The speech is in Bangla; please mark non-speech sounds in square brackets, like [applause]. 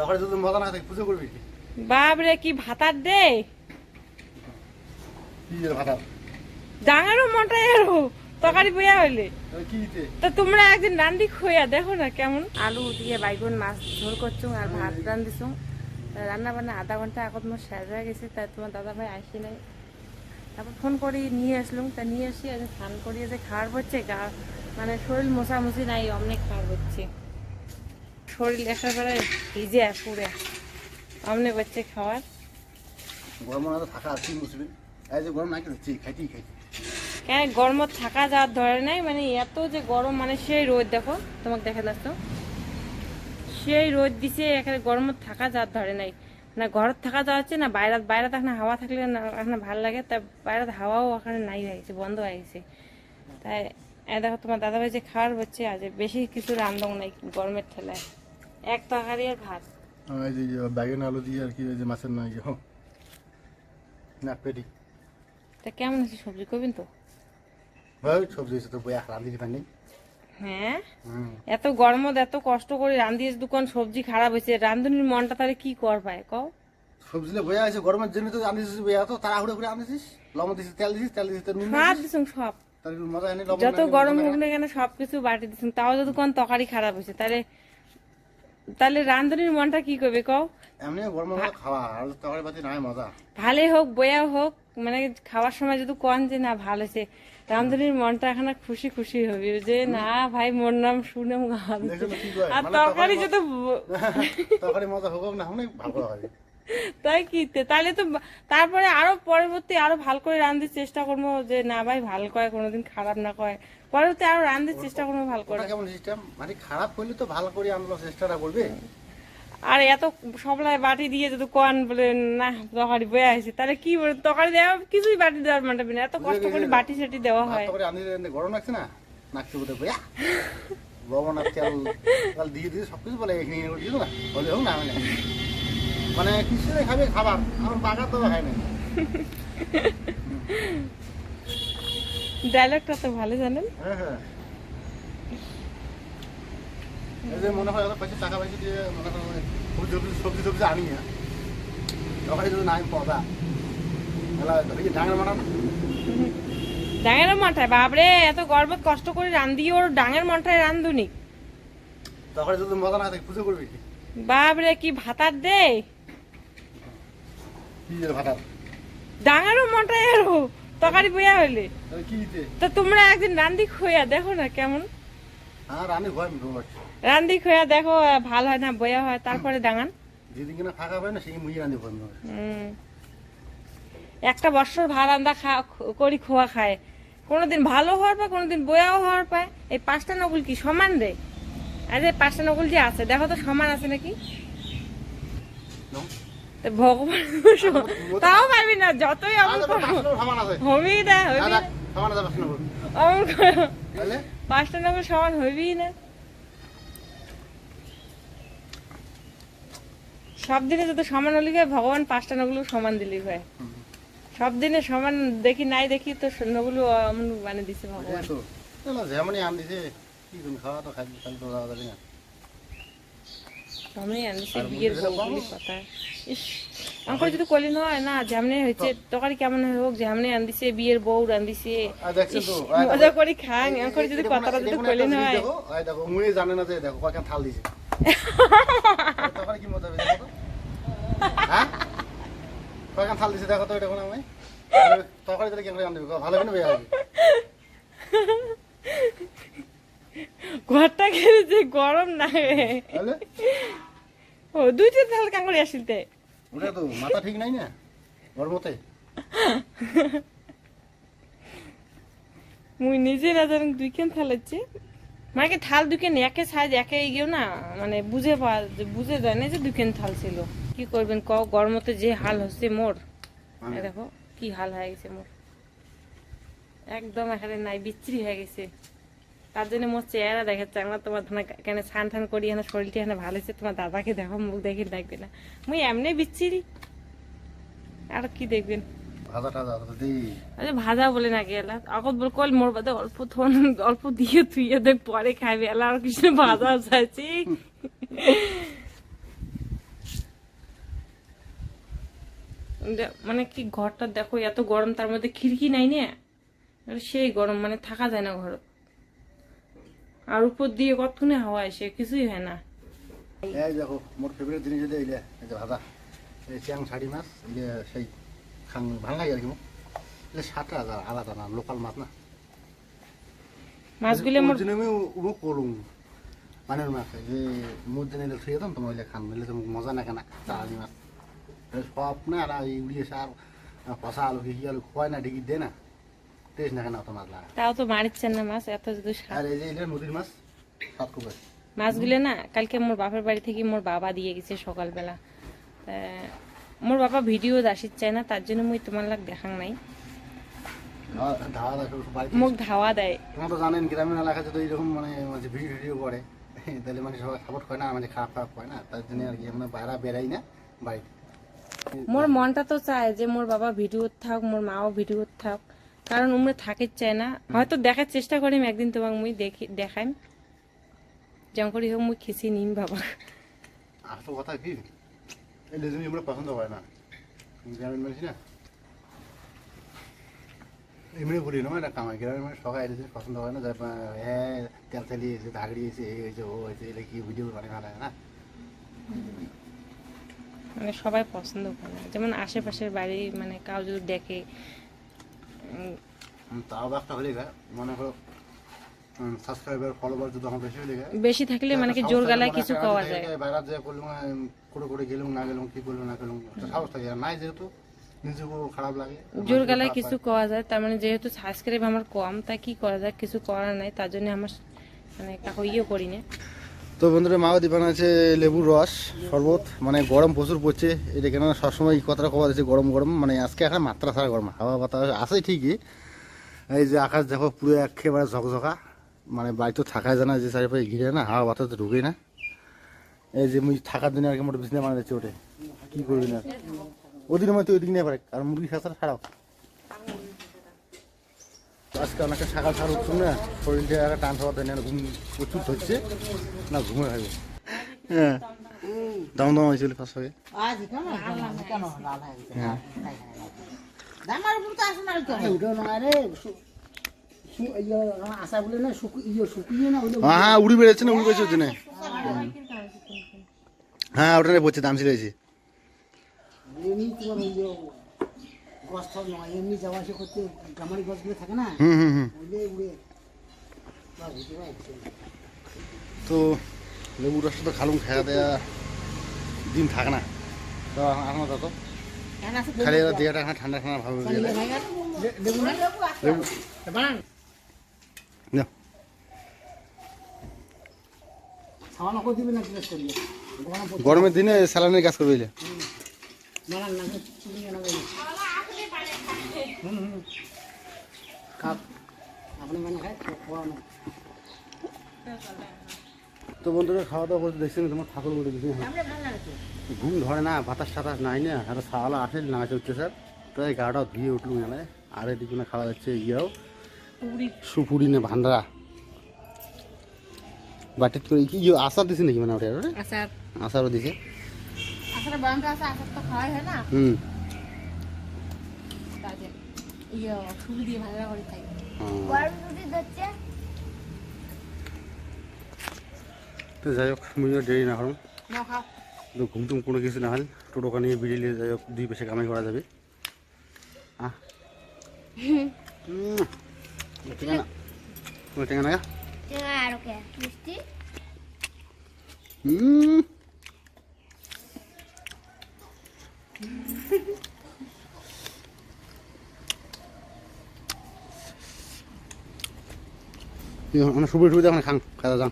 তখন যদি মজা না থাকে পুজো করবি কি? বাপরে কি ভাতার দে? কি এর ভাতা ডাঙারও মোটা এরো তরকারি বইয়া হইলে। তা তোমরা একদিন রান্দি খোয়া দেখো না কেমন? আলু দিয়ে বাইগুন মাছ ঝোল করছ আর ভাত রান্ধিছো। রান্না বান্না আধা ঘণ্টা আগত মোর শেষ হয়ে গেছে তাই তোমার দাদা ভাই আসি নাই। তারপর ফোন করে নিয়ে আসলাম। তা নিয়ে আসি আজ স্নান করিয়ে যে খাওয়ার হচ্ছে গা মানে শরীর মোছামুছি নাই অনেক খাওয়ার হচ্ছে শরীর একেবারে ভিজে পুরে অমনে হচ্ছে খাওয়ার। গরম না থাকা আর কি এই যে গরম নাই করছি খাইতেই খাইতে কেন গরমত থাকা যাওয়ার ধরে নাই? মানে এত যে গরম মানে সেই রোদ দেখো তোমাকে দেখা যাচ্ছ সেই রোদ দিছে এখানে গরমত থাকা যাওয়ার ধরে নাই। না ঘরত থাকা যাওয়া হচ্ছে না বাইরে বাইরে এখানে হাওয়া থাকলে না এখানে ভালো লাগে। তা বাইরে হাওয়াও এখানে নাই হয়ে গেছে বন্ধ হয়ে গেছে। তাই দেখো তোমার দাদাভাই যে খাওয়ার হচ্ছে আজ বেশি কিছু রান্ধও নাই গরমের ঠেলায়। এক তরকারি আর ভাত। যে ব্যাগেন আলু দিয়ে আর কি ওই যে মাছের না না পেটি। তা কেমন আছে সবজি? করবেন তো। ভাই সবজি তো বই রাঁধি হ্যাঁ? এত গরমত এত কষ্ট করে রান্ধিয়েছে দোকান সবজি খারাপ হয়েছে। রান্ধনির মনটা তাহলে কি কর পায় কও বইয়া আছে গরমের জন্য তো আনিছিস বইয়া। তো তাড়াহুড়ো করে আনিছিস? লবণ দিছিস তেল দিছিস তেল দিছিস নুন দিছিস সব। যত গরম হোক না কেন সবকিছু বাটি দিছুন তাও যদি কোন তরকারি খারাপ হয়েছে তাহলে তাহলে রান্ধনির মনটা কি করবে কও? এমনি গরম গরম খাওয়া আর তরকারি পাতি নাই মজা। ভালোই হোক বয়া হোক মানে খাওয়ার সময় যদি কন যে না ভালো হয়েছে রান্ধনির মনটা এখন খুশি খুশি হবে যে না ভাই মোর নাম শুনে গান। আর মানে তরকারি যদি [laughs] তরকারি মজা হোক না অনেক ভালো হবে তাই কি তে- তাহলে তো তারপরে আরও পরবর্তী আরও ভালো করে রান্ধির চেষ্টা করব যে না ভাই ভালো কয় কোনোদিন খারাপ না কয়। পরবর্তী আরও রান্ধির চেষ্টা করব ভালো করে। কেমন সিস্টেম মানে খারাপ করলে তো ভালো করে আনলো চেষ্টাটা করবে? আর এত সবলাই বাটি দিয়ে যদি কন বলে না তরকারি বয়ে আছে তাহলে কি বলে তরকারি দেওয়া কিছুই বাটি দেওয়ার মানবে না এত কষ্ট করে বাটি সাটি দেওয়া হয়। করে আনি গরম লাগছে না? নাকতে বোধ বইয়া লবণ আর তেল তেল দিয়ে দিয়ে সবকিছু বলে এখানে করে দিয়ে না বলে হোক না মানে মানে কিছু খাবে খাবার? আমার বাগার তো খাই না। ডায়লগটা তো ভালো জানেন? হ্যাঁ হ্যাঁ। এই যে মনে হয় পয়সা টাকা পয়সা দিয়ে মনে হয় সবজি সবজি সবজি সবজি আনি না। তখন যদি নাই পদা। ডাঙের মাথায় বাপরে এত গর্বত কষ্ট করে রান্ধি ওর ডাঙের মাথায় রান্ধুনি। তখন যদি মজা না থাকে পুজো করবি বাপরে কি ভাতার দে? কি ডাঙেরও মাথায় এরো তরকারি বইয়া হইলে? তা তোমরা একদিন রান্ধি খোয়া দেখো না কেমন? পাচ্ছি রান্ধি খোয়া দেখো ভালো হয় না বয়া হয় তারপরে ডাঙান। একটা বছর ভাত রান্দা খা করি খোয়া খায়। কোনোদিন ভালো হওয়ার পায় কোনোদিন বয়াও হওয়ার পায়। এই পাঁচটা নকুল কি সমান রে? আরে পাঁচটা নকুল যে আছে দেখো তো সমান আছে নাকি? ভগবান তাও পারবি না যতই না পাঁচটা নকুল সমান না সব দিনে যদি সমান হলি হয় ভগবান পাঁচটা নগুলো সমান দিলি হয়। সব দিনে সমান দেখি নাই দেখি তো নগুলো মানে দিছে ভগবান। যেমনই আন দিছে কি খাওয়া তো খাই তো আনছে বিয়ের কথা ইস আমার যদি কলিন হয় না যেমনে হয়েছে তরকারি কেমন হোক যেমনে আনদিছে বিয়ের বউ রান্দিছে মজা করে খান আমার যদি কথাটা যদি কলিন হয় দেখো মুই জানে না যে দেখো থাল দিছে। [laughs] তখন কি মজা হবে হ্যাঁ কয়েকখান থাল দিছে দেখো তো এটা কোনো আমি তরকারি দিলে কেন রান্ধবে ভালো হবে না বেয়া হবে [laughs] ঘরটা খেলে যে গরম না ও দুই তিন থাল আসিলতে ওটা তো মাথা ঠিক নাই না? গরমতে মুই নিজে না জানি দুইখান মানে কি থাল দুইখান একে সাইজ একে গিয়েও না মানে বুঝে পাওয়া যে বুঝে যায় না যে দুইখান থাল ছিল। কি করবেন ক গরমতে যে হাল হচ্ছে মোর। এই দেখো কি হাল হয়ে গেছে মোর। একদম এখানে নাই বিচ্ছিরি হয়ে গেছে। তার জন্য মোর চেহারা দেখাচ্ছে। আমরা তোমার কেন ছান ঠান করি এখানে শরীরটা এখানে ভালো হচ্ছে তোমার দাদাকে দেখো মুখ দেখে দেখবে না। মুই এমনি বিচ্ছিরি। আর কি দেখবেন ভাজা বলে না গেলা আগত বল কল মোর বাদে অল্প থন অল্প দিয়ে তুই দেখ পরে খাবি এলা আর কিছু ভাজা চাইছি মানে কি ঘরটা দেখো এত গরম তার মধ্যে খিড়কি নাই না? সেই গরম মানে থাকা যায় না ঘর আর উপর দিয়ে কতক্ষণে হাওয়া আসে কিছুই হয় না। এই দেখো মোর ফেভারিট জিনিস হলো এই যে ভাজা। এই চ্যাং মাছ এই যে সেই খাং ভালো লাগে আর কি এটা সাতটা আলাদা না লোকাল মাছ না। মাছগুলো মোর আমি উমুক করুম। মানে মাছ যে মোর জন্য এলে থুয়ে দাম তোমার খান নিলে তো মজা না কেনা চালানি মাছ। এই সব না আর উড়িয়ে সার কষা আলু কি আলু খোয়াই না ঢেকি দে না। টেস্ট না কেনা অত মাছ লাগা? তাও তো মারিচ্ছেন না মাছ এত যদি আর এই যে এটা নদীর মাছ সাত মাছগুলো না কালকে মোর বাপের বাড়ি থেকে মোর বাবা দিয়ে গেছে সকালবেলা। মোর বাবা ভিডিও চায় না তার জন্য মুই তোমার লাগ দেখাং নাই। মুখ ধাওয়া দেয়। তোমরা তো জানেন গ্রামীণ তো এইরকম মানে ভিডিও ভিডিও করে। তাহলে মানে সবাই সাপোর্ট করে না মানে খারাপ খারাপ করে না। তার জন্য আর কি আমরা বাইরে বেরাই না বাড়িতে। মোর মনটা তো চায় যে মোর বাবা ভিডিও থাক মোর মাও ভিডিও থাক। কারণ উমরে থাকে চায় না। হয়তো দেখার চেষ্টা করিম একদিন তোমাক মুই দেখি দেখাইম যেমন করি হোক মুই খিচি নিম বাবা। আসল কথা কি? এই লেজুমি আমরা পছন্দ করে না। গ্রামীণ মানুষ না? এমনি বলি না এটা কামাই গ্রামের মানুষ সবাই জিনিস পছন্দ করে না। যে হ্যাঁ তেল তেলি এসে ধাগড়ি এসে এই হয়েছে ও হয়েছে এটা কি ভিডিও মানে ভালো না? মানে সবাই পছন্দ করে যেমন আশেপাশের বাড়ি মানে কাউ যদি দেখে তাও একটা হলে গা, মনে করো সাবস্ক্রাইবার ফলোয়ার যদি আমার বেশি হলে গা, বেশি থাকলে মানে কি জোর গলায় কিছু পাওয়া যায়। বাইরে যে করলাম করে করে গেলাম না গেলাম কি করলাম না করলাম সাহস থাকে। নাই যেহেতু খারাপ লাগে। জোর গলায় কিছু করা যায় তার মানে যেহেতু সাবস্ক্রাইব আমার কম তাই কি করা যায় কিছু করার নাই তার জন্য আমার মানে কাকু ইয়ে করি না তো বন্ধুরা, মা দীপান আছে লেবুর রস, শরবত মানে গরম প্রচুর পড়ছে। এটা কেন সবসময় এই কথাটা কওয়া যাচ্ছে গরম গরম মানে আজকে এখন মাত্রা ছাড়া গরম। হাওয়া বাতাস আছে ঠিকই। এই যে আকাশ দেখো পুরো একেবারে ঝকঝকা মানে বাড়িতে থাকা যায় না, যে চারিপাশে ঘিরে না, হাওয়া বাতাস তো ঢুকেই না। এই যে মুই থাকার জন্য আর কি মোটর বিছনা বানা যাচ্ছে ওঠে। কি করবি না? ওদিনের মধ্যে ওইদিক নিয়ে পারে আর মুরগি খাঁচার ছাড়াও। আজকে অনেকটা সকাল সকাল উঠছুন না শরীরটা একটা টান খাওয়া দেয় ঘুম প্রচুর ধরছে না ঘুমে খাবে হ্যাঁ। দাম দাম হয়েছিল ফার্স্ট হয়ে। হয়ে। হ্যাঁ হ্যাঁ হ্যাঁ উড়ি বেড়েছে না উড়ি বেড়েছে ওর জন্য। হ্যাঁ। ওটা পড়ছে দাম ছিল নয় এমনি যাওয়া আসা করতে গামারি গছগুলো থাকে না? উড়ে। তো লেবু রসটা তো খালুম খাওয়া দেয়া দিন থাকে না। তো এখন তো খালি এরা দেহাটা ঠান্ডা ঠান্ডা ভালো লেবু না। গরমের দিনে স্যালানের কাজ করবে তো বন্ধুরা খাওয়া দাওয়া করতে দেখছেন তোমার ঠাকুর বলে দিচ্ছি আমরা ঘুম ধরে না বাতাস টাতাস নাই না আর সাওয়ালা আসে না চলছে স্যার। তাই গাটা ধুয়ে উঠলুম এখানে আর এদিকে না খাওয়া যাচ্ছে ইয়েও। সুপুরি না ভান্ডারা। বাটিত করে কি ইয়ে আচার দিছে নাকি মানে ওটা? আচ্ছা আচারও দিছে। আসলে বারান্দা আছে আসার তো খাওয়াই হয় না। হুম। ইয়ে ছুরি দিয়ে ভাজা করে খাই। তো যাই হোক মুইও দেরি না করুন না খাও। তো ঘুম টুম কোনো কিছু না হল টোটোকা নিয়ে বেরিয়ে যাই হোক দুই পয়সা কামাই করা যাবে। আহ। আর ওকে মিষ্টি? হুম অনেক সুবিধা সুবিধা ওখানে খান খাওয়া যান